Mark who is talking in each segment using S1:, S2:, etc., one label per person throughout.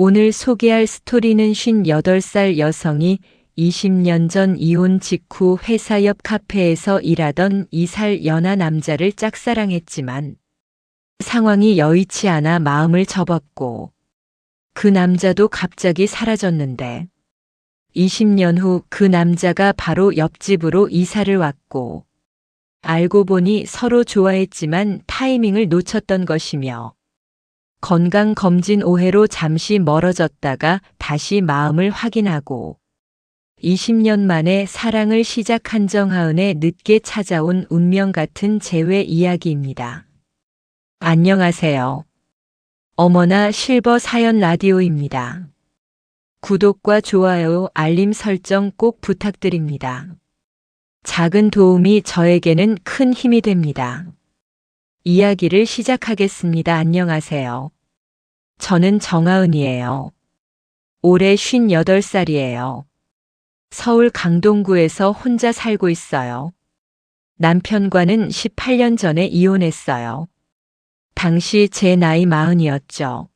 S1: 오늘 소개할 스토리는 58살 여성이 20년 전 이혼 직후 회사 옆 카페에서 일하던 2살 연하 남자를 짝사랑했지만 상황이 여의치 않아 마음을 접었고 그 남자도 갑자기 사라졌는데 20년 후 그 남자가 바로 옆집으로 이사를 왔고 알고 보니 서로 좋아했지만 타이밍을 놓쳤던 것이며 건강검진 오해로 잠시 멀어졌다가 다시 마음을 확인하고 20년 만에 사랑을 시작한 정하은의 늦게 찾아온 운명 같은 재회 이야기입니다. 안녕하세요. 어머나 실버 사연 라디오입니다. 구독과 좋아요, 알림 설정 꼭 부탁드립니다. 작은 도움이 저에게는 큰 힘이 됩니다. 이야기를 시작하겠습니다. 안녕하세요. 저는 정하은이에요. 올해 58살이에요. 서울 강동구에서 혼자 살고 있어요. 남편과는 18년 전에 이혼했어요. 당시 제 나이 마흔이었죠.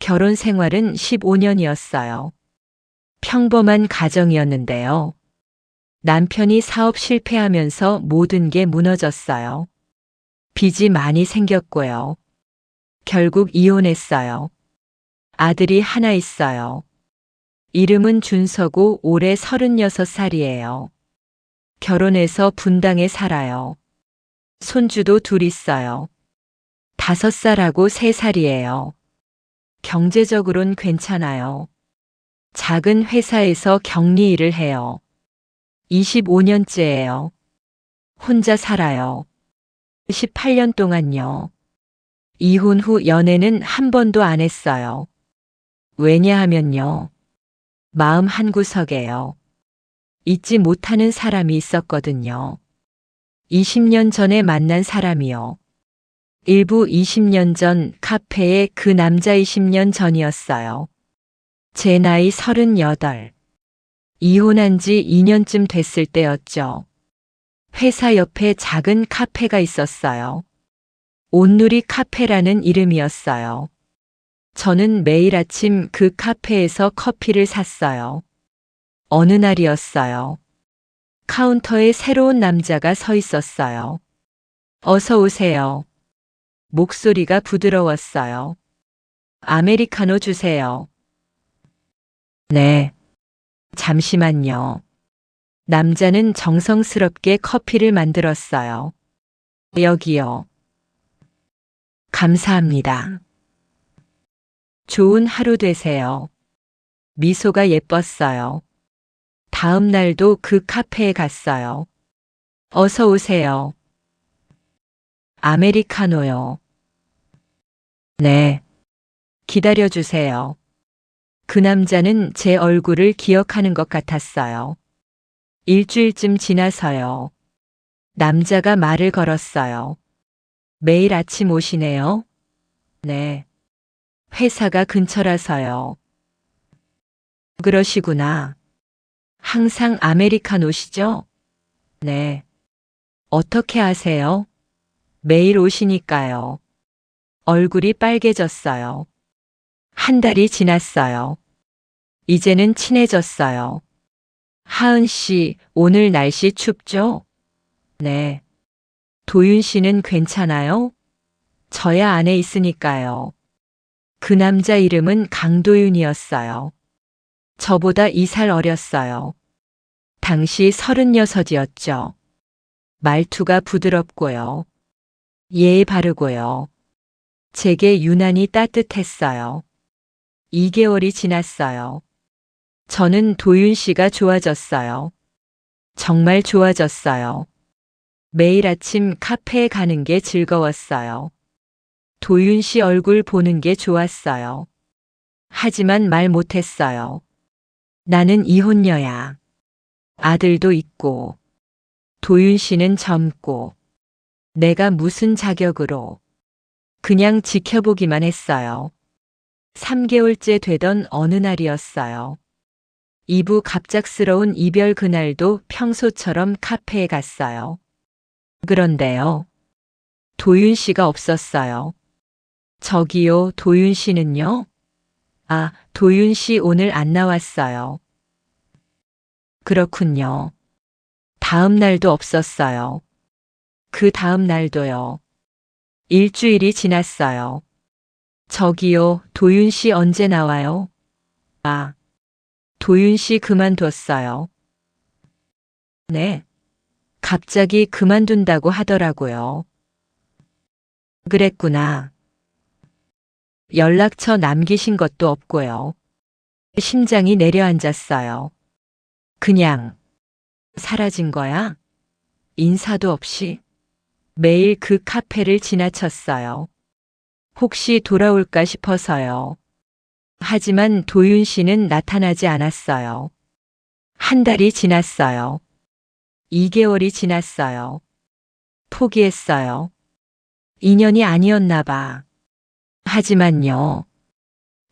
S1: 결혼 생활은 15년이었어요. 평범한 가정이었는데요. 남편이 사업 실패하면서 모든 게 무너졌어요. 빚이 많이 생겼고요. 결국 이혼했어요. 아들이 하나 있어요. 이름은 준서고 올해 36살이에요. 결혼해서 분당에 살아요. 손주도 둘 있어요. 다섯 살하고 세 살이에요. 경제적으론 괜찮아요. 작은 회사에서 격리 일을 해요. 25년째예요. 혼자 살아요. 18년 동안요. 이혼 후 연애는 한 번도 안 했어요. 왜냐하면요. 마음 한구석에요. 잊지 못하는 사람이 있었거든요. 20년 전에 만난 사람이요. 일부 20년 전 카페에 그 남자 20년 전이었어요. 제 나이 38. 이혼한 지 2년쯤 됐을 때였죠. 회사 옆에 작은 카페가 있었어요. 온누리 카페라는 이름이었어요. 저는 매일 아침 그 카페에서 커피를 샀어요. 어느 날이었어요. 카운터에 새로운 남자가 서 있었어요. 어서 오세요. 목소리가 부드러웠어요. 아메리카노 주세요. 네. 잠시만요. 남자는 정성스럽게 커피를 만들었어요. 여기요. 감사합니다. 좋은 하루 되세요. 미소가 예뻤어요. 다음 날도 그 카페에 갔어요. 어서 오세요. 아메리카노요. 네. 기다려 주세요. 그 남자는 제 얼굴을 기억하는 것 같았어요. 일주일쯤 지나서요. 남자가 말을 걸었어요. 매일 아침 오시네요? 네. 회사가 근처라서요. 그러시구나. 항상 아메리카노시죠? 네. 어떻게 아세요? 매일 오시니까요. 얼굴이 빨개졌어요. 한 달이 지났어요. 이제는 친해졌어요. 하은 씨, 오늘 날씨 춥죠? 네. 도윤 씨는 괜찮아요? 저야 안에 있으니까요. 그 남자 이름은 강도윤이었어요. 저보다 2살 어렸어요. 당시 36이었죠. 말투가 부드럽고요. 예의 바르고요. 제게 유난히 따뜻했어요. 2개월이 지났어요. 저는 도윤 씨가 좋아졌어요. 정말 좋아졌어요. 매일 아침 카페에 가는 게 즐거웠어요. 도윤 씨 얼굴 보는 게 좋았어요. 하지만 말 못했어요. 나는 이혼녀야. 아들도 있고, 도윤 씨는 젊고, 내가 무슨 자격으로 그냥 지켜보기만 했어요. 3개월째 되던 어느 날이었어요. 이부 갑작스러운 이별 그날도 평소처럼 카페에 갔어요. 그런데요. 도윤 씨가 없었어요. 저기요, 도윤 씨는요? 아, 도윤 씨 오늘 안 나왔어요. 그렇군요. 다음 날도 없었어요. 그 다음 날도요. 일주일이 지났어요. 저기요, 도윤 씨 언제 나와요? 아, 도윤 씨 그만뒀어요. 네. 갑자기 그만둔다고 하더라고요. 그랬구나. 연락처 남기신 것도 없고요. 심장이 내려앉았어요. 그냥 사라진 거야? 인사도 없이 매일 그 카페를 지나쳤어요. 혹시 돌아올까 싶어서요. 하지만 도윤 씨는 나타나지 않았어요. 한 달이 지났어요. 2개월이 지났어요. 포기했어요. 인연이 아니었나 봐. 하지만요.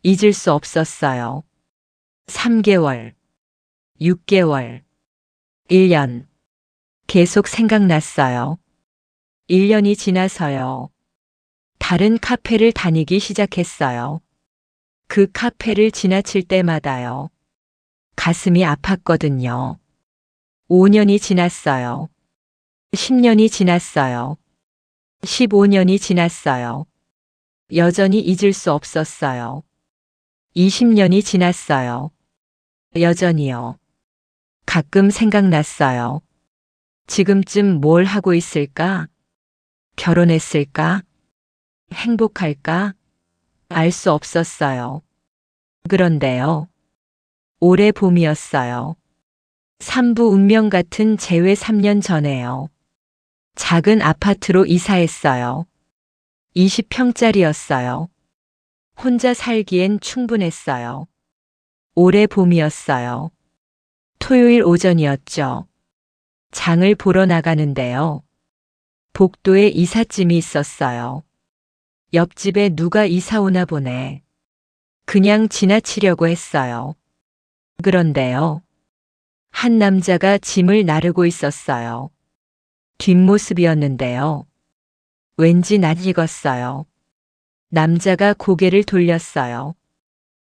S1: 잊을 수 없었어요. 3개월, 6개월, 1년. 계속 생각났어요. 1년이 지나서요. 다른 카페를 다니기 시작했어요. 그 카페를 지나칠 때마다요. 가슴이 아팠거든요. 5년이 지났어요. 10년이 지났어요. 15년이 지났어요. 여전히 잊을 수 없었어요. 20년이 지났어요. 여전히요. 가끔 생각났어요. 지금쯤 뭘 하고 있을까? 결혼했을까? 행복할까? 알 수 없었어요. 그런데요. 올해 봄이었어요. 삼부 운명 같은 재회 3년 전에요. 작은 아파트로 이사했어요. 20평짜리였어요. 혼자 살기엔 충분했어요. 올해 봄이었어요. 토요일 오전이었죠. 장을 보러 나가는데요. 복도에 이삿짐이 있었어요. 옆집에 누가 이사 오나 보네. 그냥 지나치려고 했어요. 그런데요. 한 남자가 짐을 나르고 있었어요. 뒷모습이었는데요. 왠지 낯익었어요. 남자가 고개를 돌렸어요.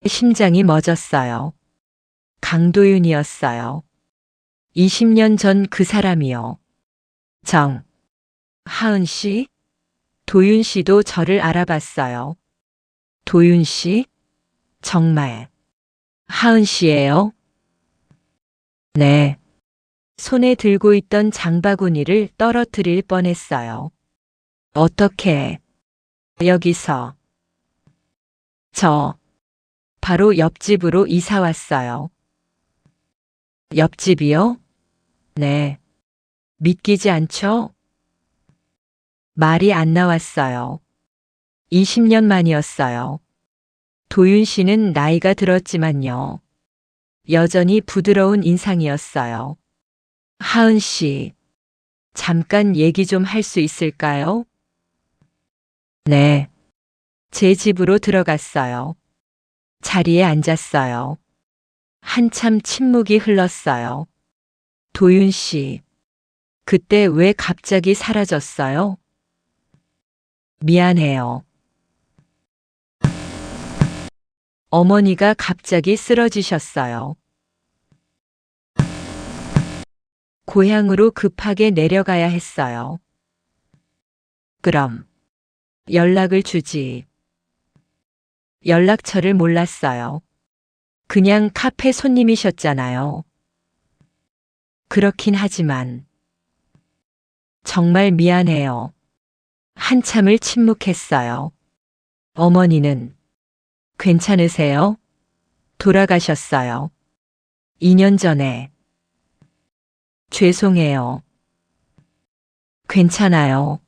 S1: 심장이 멎었어요. 강도윤이었어요. 20년 전 그 사람이요. 정. 하은 씨? 도윤 씨도 저를 알아봤어요. 도윤 씨? 정말. 하은 씨예요? 네. 손에 들고 있던 장바구니를 떨어뜨릴 뻔했어요. 어떻게? 여기서. 저. 바로 옆집으로 이사 왔어요. 옆집이요? 네. 믿기지 않죠? 말이 안 나왔어요. 20년 만이었어요. 도윤 씨는 나이가 들었지만요. 여전히 부드러운 인상이었어요. 하은 씨, 잠깐 얘기 좀 할 수 있을까요? 네. 제 집으로 들어갔어요. 자리에 앉았어요. 한참 침묵이 흘렀어요. 도윤 씨, 그때 왜 갑자기 사라졌어요? 미안해요. 어머니가 갑자기 쓰러지셨어요. 고향으로 급하게 내려가야 했어요. 그럼 연락을 주지. 연락처를 몰랐어요. 그냥 카페 손님이셨잖아요. 그렇긴 하지만 정말 미안해요. 한참을 침묵했어요. 어머니는 괜찮으세요? 돌아가셨어요. 2년 전에. 죄송해요. 괜찮아요.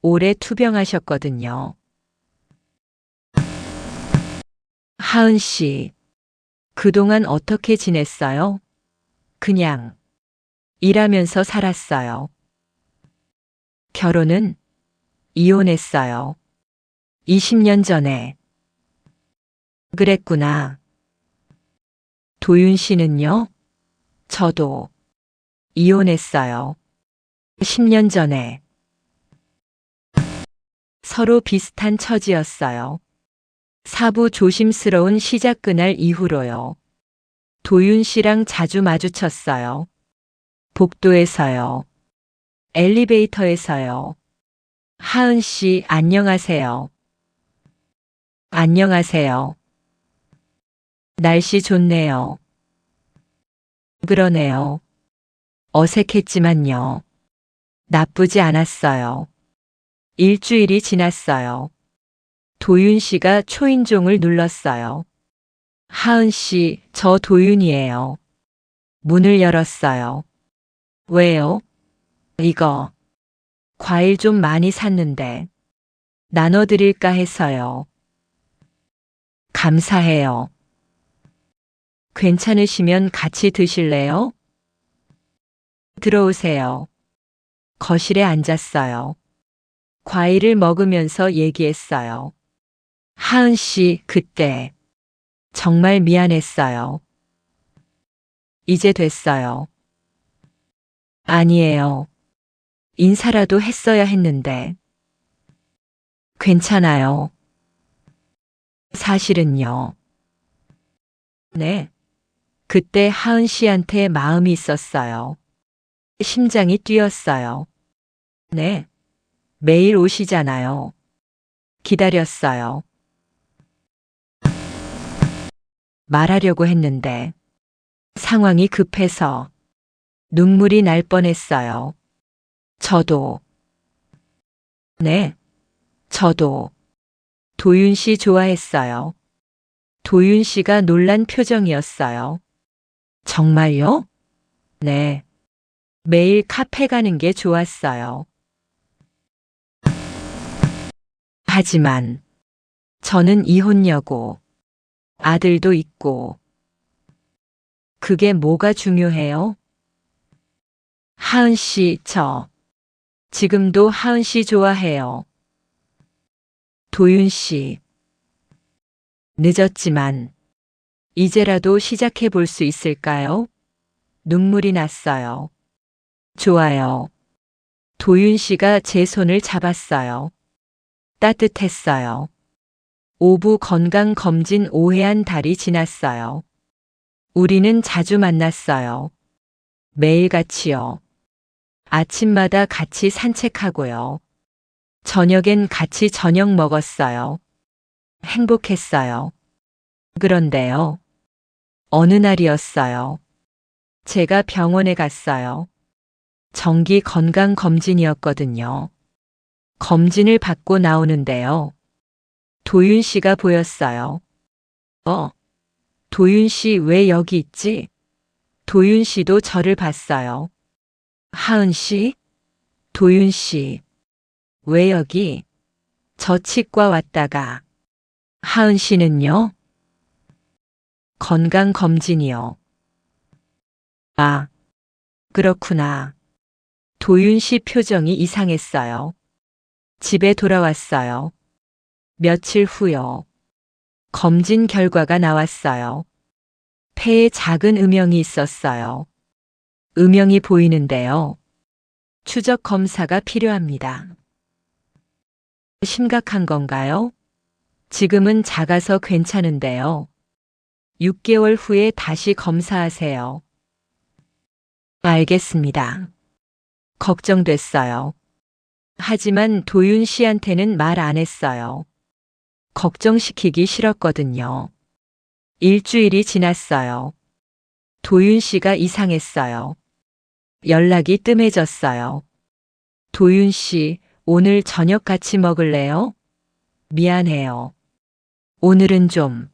S1: 올해 투병하셨거든요. 하은 씨, 그동안 어떻게 지냈어요? 그냥 일하면서 살았어요. 결혼은 이혼했어요. 20년 전에. 그랬구나. 도윤 씨는요? 저도 이혼했어요. 10년 전에. 서로 비슷한 처지였어요. 사부 조심스러운 시작 그날 이후로요. 도윤 씨랑 자주 마주쳤어요. 복도에서요. 엘리베이터에서요. 하은 씨, 안녕하세요. 안녕하세요. 날씨 좋네요. 그러네요. 어색했지만요. 나쁘지 않았어요. 일주일이 지났어요. 도윤 씨가 초인종을 눌렀어요. 하은 씨, 저 도윤이에요. 문을 열었어요. 왜요? 이거. 과일 좀 많이 샀는데. 나눠드릴까 해서요. 감사해요. 괜찮으시면 같이 드실래요? 들어오세요. 거실에 앉았어요. 과일을 먹으면서 얘기했어요. 하은 씨, 그때 정말 미안했어요. 이제 됐어요. 아니에요. 인사라도 했어야 했는데. 괜찮아요. 사실은요. 네. 그때 하은 씨한테 마음이 있었어요. 심장이 뛰었어요. 네. 매일 오시잖아요. 기다렸어요. 말하려고 했는데 상황이 급해서 눈물이 날 뻔했어요. 저도. 네. 저도. 도윤 씨 좋아했어요. 도윤 씨가 놀란 표정이었어요. 정말요? 네. 매일 카페 가는 게 좋았어요. 하지만 저는 이혼녀고 아들도 있고 그게 뭐가 중요해요? 하은 씨, 저 지금도 하은 씨 좋아해요. 도윤 씨. 늦었지만 이제라도 시작해 볼 수 있을까요? 눈물이 났어요. 좋아요. 도윤 씨가 제 손을 잡았어요. 따뜻했어요. 오부 건강검진 오해한 달이 지났어요. 우리는 자주 만났어요. 매일같이요. 아침마다 같이 산책하고요. 저녁엔 같이 저녁 먹었어요. 행복했어요. 그런데요. 어느 날이었어요. 제가 병원에 갔어요. 정기 건강 검진이었거든요. 검진을 받고 나오는데요. 도윤 씨가 보였어요. 어, 도윤 씨 왜 여기 있지? 도윤 씨도 저를 봤어요. 하은 씨? 도윤 씨. 왜 여기? 저 치과 왔다가. 하은 씨는요? 건강검진이요. 아, 그렇구나. 도윤 씨 표정이 이상했어요. 집에 돌아왔어요. 며칠 후요. 검진 결과가 나왔어요. 폐에 작은 음영이 있었어요. 음영이 보이는데요. 추적 검사가 필요합니다. 심각한 건가요? 지금은 작아서 괜찮은데요. 6개월 후에 다시 검사하세요. 알겠습니다. 걱정됐어요. 하지만 도윤 씨한테는 말 안 했어요. 걱정시키기 싫었거든요. 일주일이 지났어요. 도윤 씨가 이상했어요. 연락이 뜸해졌어요. 도윤 씨, 오늘 저녁 같이 먹을래요? 미안해요. 오늘은 좀.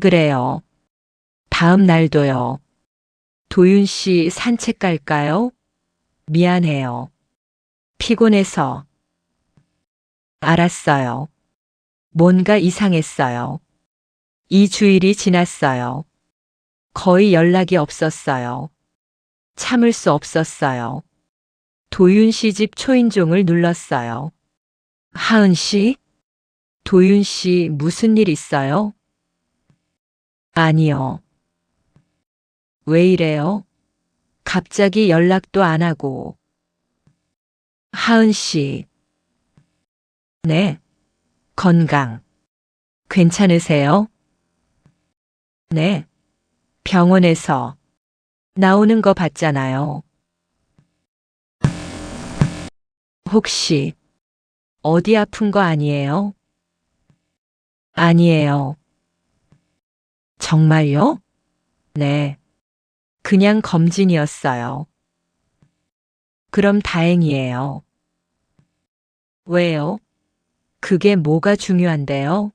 S1: 그래요. 다음 날도요. 도윤 씨 산책 갈까요? 미안해요. 피곤해서. 알았어요. 뭔가 이상했어요. 이 주일이 지났어요. 거의 연락이 없었어요. 참을 수 없었어요. 도윤 씨 집 초인종을 눌렀어요. 하은 씨? 도윤 씨 무슨 일 있어요? 아니요. 왜 이래요? 갑자기 연락도 안 하고. 하은 씨. 네. 건강. 괜찮으세요? 네. 병원에서 나오는 거 봤잖아요. 혹시 어디 아픈 거 아니에요? 아니에요. 정말요? 네. 그냥 검진이었어요. 그럼 다행이에요. 왜요? 그게 뭐가 중요한데요?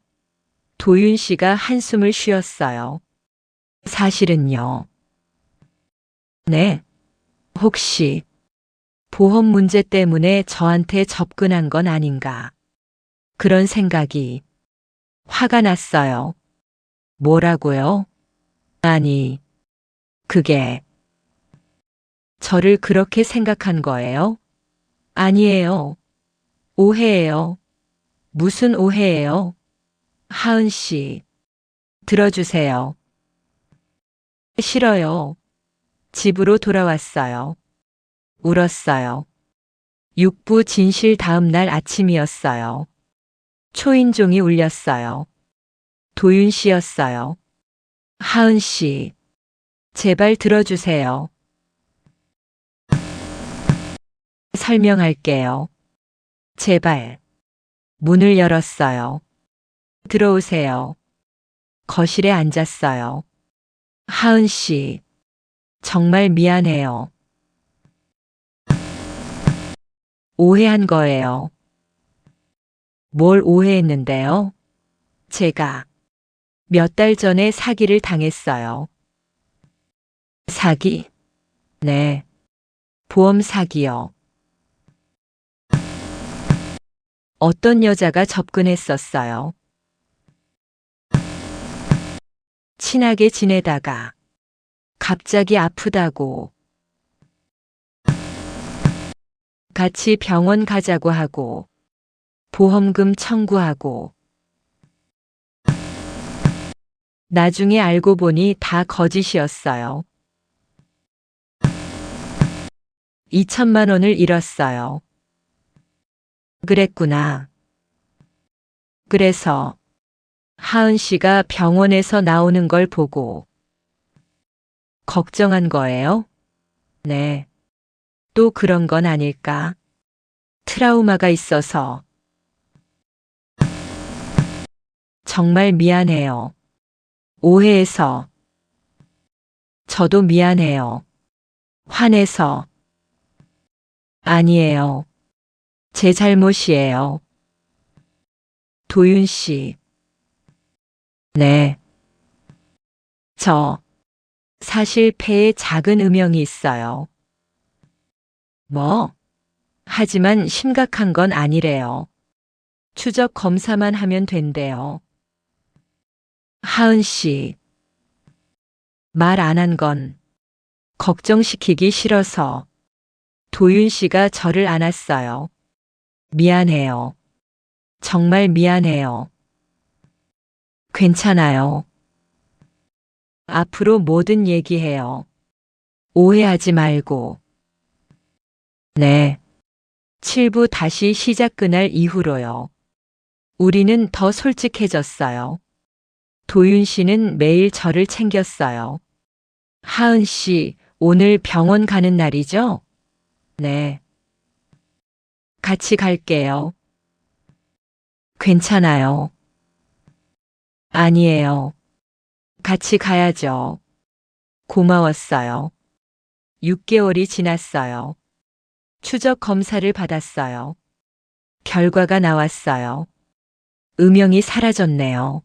S1: 도윤 씨가 한숨을 쉬었어요. 사실은요. 네. 혹시 보험 문제 때문에 저한테 접근한 건 아닌가. 그런 생각이 화가 났어요. 뭐라고요? 아니, 그게 저를 그렇게 생각한 거예요? 아니에요. 오해예요. 무슨 오해예요? 하은 씨, 들어주세요. 싫어요. 집으로 돌아왔어요. 울었어요. 육부 진실 다음 날 아침이었어요. 초인종이 울렸어요. 도윤 씨였어요. 하은 씨, 제발 들어주세요. 설명할게요. 제발. 문을 열었어요. 들어오세요. 거실에 앉았어요. 하은 씨, 정말 미안해요. 오해한 거예요. 뭘 오해했는데요? 제가 몇 달 전에 사기를 당했어요. 사기? 네. 보험 사기요. 어떤 여자가 접근했었어요. 친하게 지내다가 갑자기 아프다고 같이 병원 가자고 하고 보험금 청구하고 나중에 알고 보니 다 거짓이었어요. 2천만 원을 잃었어요. 그랬구나. 그래서 하은 씨가 병원에서 나오는 걸 보고 걱정한 거예요? 네. 또 그런 건 아닐까? 트라우마가 있어서. 정말 미안해요. 오해해서. 저도 미안해요. 화내서. 아니에요. 제 잘못이에요. 도윤 씨. 네. 저, 사실 폐에 작은 음영이 있어요. 뭐? 하지만 심각한 건 아니래요. 추적 검사만 하면 된대요. 하은 씨. 말 안 한 건 걱정시키기 싫어서 도윤 씨가 저를 안았어요. 미안해요. 정말 미안해요. 괜찮아요. 앞으로 뭐든 얘기해요. 오해하지 말고. 네. 7부 다시 시작 그날 이후로요. 우리는 더 솔직해졌어요. 도윤 씨는 매일 저를 챙겼어요. 하은 씨, 오늘 병원 가는 날이죠? 네. 같이 갈게요. 괜찮아요. 아니에요. 같이 가야죠. 고마웠어요. 6개월이 지났어요. 추적 검사를 받았어요. 결과가 나왔어요. 음영이 사라졌네요.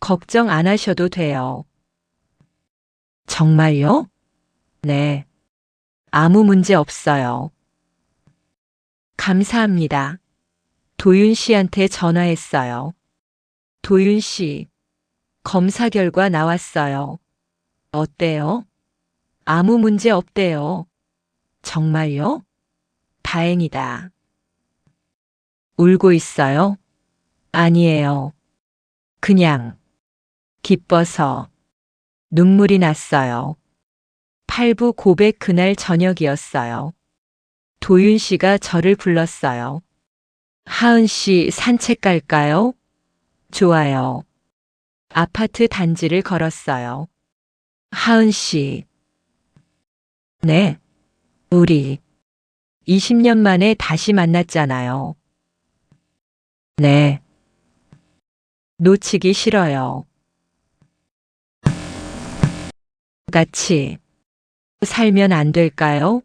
S1: 걱정 안 하셔도 돼요. 정말요? 네. 아무 문제 없어요. 감사합니다. 도윤 씨한테 전화했어요. 도윤 씨, 검사 결과 나왔어요. 어때요? 아무 문제 없대요. 정말요? 다행이다. 울고 있어요? 아니에요. 그냥 기뻐서 눈물이 났어요. 팔부 고백 그날 저녁이었어요. 도윤 씨가 저를 불렀어요. 하은 씨 산책 갈까요? 좋아요. 아파트 단지를 걸었어요. 하은 씨. 네. 우리 20년 만에 다시 만났잖아요. 네. 놓치기 싫어요. 같이 살면 안 될까요?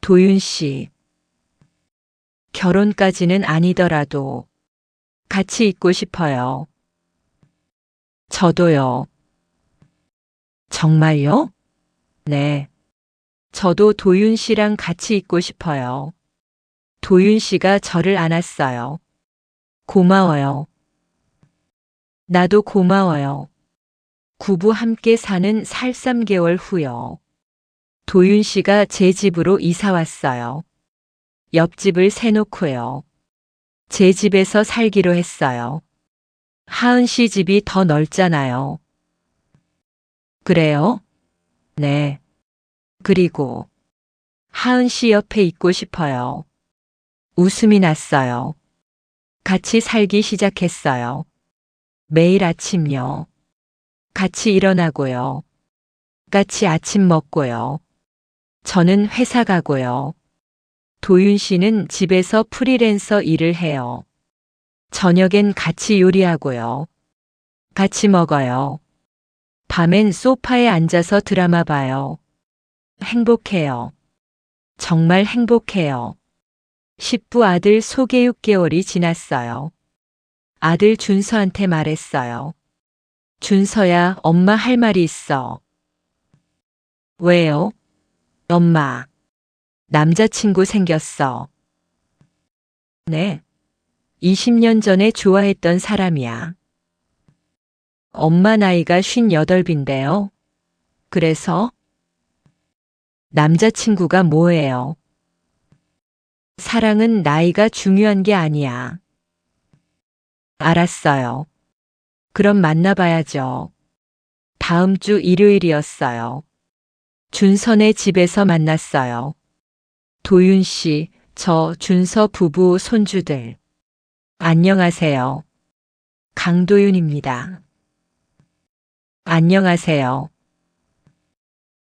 S1: 도윤 씨. 결혼까지는 아니더라도 같이 있고 싶어요. 저도요. 정말요? 네. 저도 도윤 씨랑 같이 있고 싶어요. 도윤 씨가 저를 안았어요. 고마워요. 나도 고마워요. 구부 함께 사는 살 3개월 후요. 도윤 씨가 제 집으로 이사 왔어요. 옆집을 세놓고요. 제 집에서 살기로 했어요. 하은 씨 집이 더 넓잖아요. 그래요? 네. 그리고 하은 씨 옆에 있고 싶어요. 웃음이 났어요. 같이 살기 시작했어요. 매일 아침요. 같이 일어나고요. 같이 아침 먹고요. 저는 회사 가고요. 도윤 씨는 집에서 프리랜서 일을 해요. 저녁엔 같이 요리하고요. 같이 먹어요. 밤엔 소파에 앉아서 드라마 봐요. 행복해요. 정말 행복해요. 10부 아들 소개 6개월이 지났어요. 아들 준서한테 말했어요. 준서야, 엄마 할 말이 있어. 왜요? 엄마. 남자친구 생겼어. 네. 20년 전에 좋아했던 사람이야. 엄마 나이가 58인데요. 그래서 남자친구가 뭐예요? 사랑은 나이가 중요한 게 아니야. 알았어요. 그럼 만나봐야죠. 다음 주 일요일이었어요. 준선의 집에서 만났어요. 도윤 씨, 저 준서 부부 손주들. 안녕하세요. 강도윤입니다. 안녕하세요.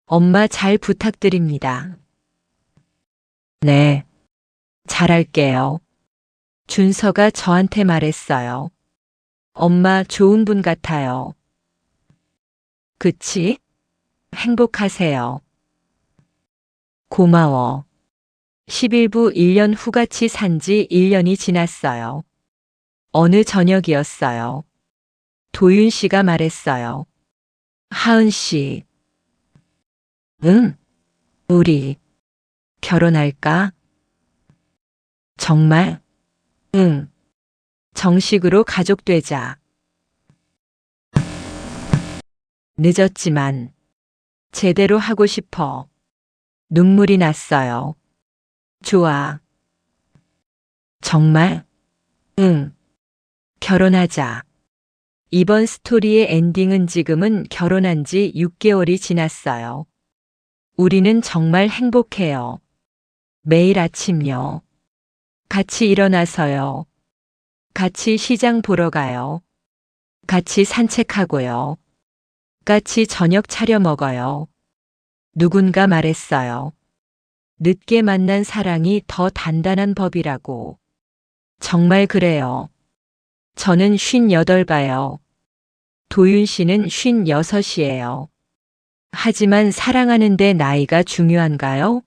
S1: 엄마 잘 부탁드립니다. 네. 잘할게요. 준서가 저한테 말했어요. 엄마 좋은 분 같아요. 그치? 행복하세요. 고마워. 11부 1년 후같이 산지 1년이 지났어요. 어느 저녁이었어요. 도윤 씨가 말했어요. 하은 씨. 응, 우리 결혼할까? 정말? 응. 정식으로 가족 되자. 늦었지만 제대로 하고 싶어. 눈물이 났어요. 좋아. 정말? 응. 결혼하자. 이번 스토리의 엔딩은 지금은 결혼한 지 6개월이 지났어요. 우리는 정말 행복해요. 매일 아침요. 같이 일어나서요. 같이 시장 보러 가요. 같이 산책하고요. 같이 저녁 차려 먹어요. 누군가 말했어요. 늦게 만난 사랑이 더 단단한 법이라고. 정말 그래요. 저는 58봐요. 도윤 씨는 56이에요. 하지만 사랑하는데 나이가 중요한가요?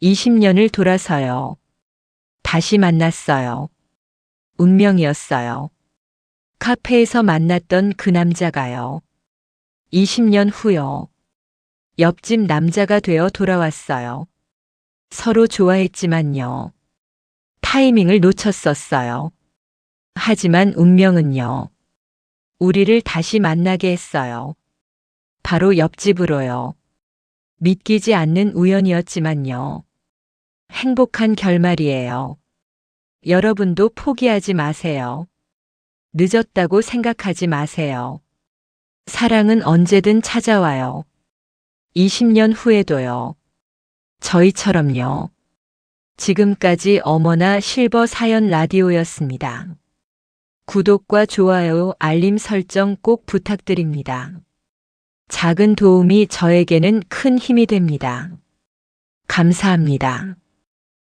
S1: 20년을 돌아서요. 다시 만났어요. 운명이었어요. 카페에서 만났던 그 남자가요. 20년 후요. 옆집 남자가 되어 돌아왔어요. 서로 좋아했지만요. 타이밍을 놓쳤었어요. 하지만 운명은요. 우리를 다시 만나게 했어요. 바로 옆집으로요. 믿기지 않는 우연이었지만요. 행복한 결말이에요. 여러분도 포기하지 마세요. 늦었다고 생각하지 마세요. 사랑은 언제든 찾아와요. 20년 후에도요. 저희처럼요. 지금까지 어머나 실버 사연 라디오였습니다. 구독과 좋아요, 알림 설정 꼭 부탁드립니다. 작은 도움이 저에게는 큰 힘이 됩니다. 감사합니다.